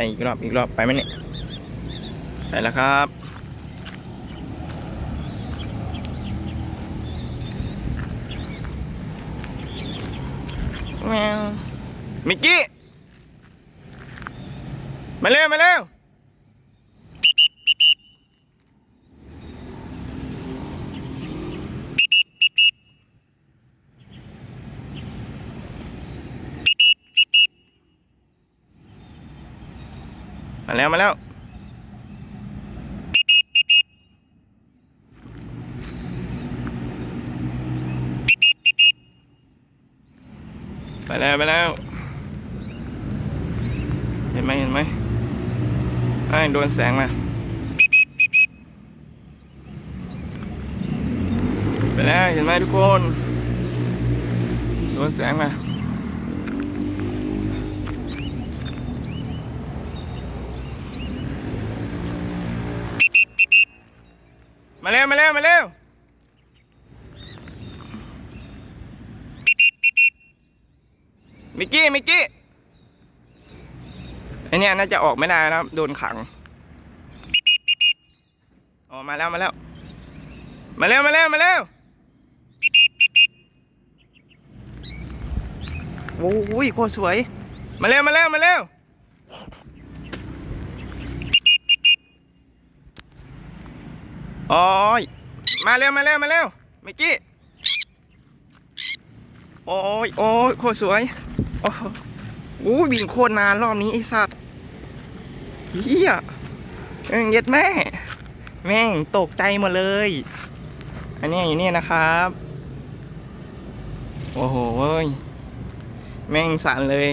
ไปอีกรอบอีกรอบไปไหมเนี่ยไปแล้วครับแมวมิกกี้มาเร็วมาเร็ว มาแล้วมาแล้ว ไปแล้วไปแล้ว เห็นไหมเห็นไหมไอ้โดนแสงมา ไปแล้วเห็นไหมทุกคน โดนแสงมา มาเร็วมาเร็วมาเร็วมิกกี้มิกกี้ไอเนี่ยน่าจะออกไม่ได้นะครับโดนขังออกมาแล้วมาแล้ว มาเร็วมาเร็วมาเร็วโอ้ยโคตรสวย มาเร็วมาเร็วมาเร็ว โอ้ยมาเร็วมาเร็วมาเร็วเมกกี้โอ้ยโอ้ยโคตรสวยโอ้โหอู้ยวิ่งโคตรนานรอบนี้ไอ้สัตว์เฮียแม่งเย็ดแม่ แม่งตกใจหมดเลย อันนี้อยู่นี่นะครับ โอ้โหเว้ยแม่งสั่นเลย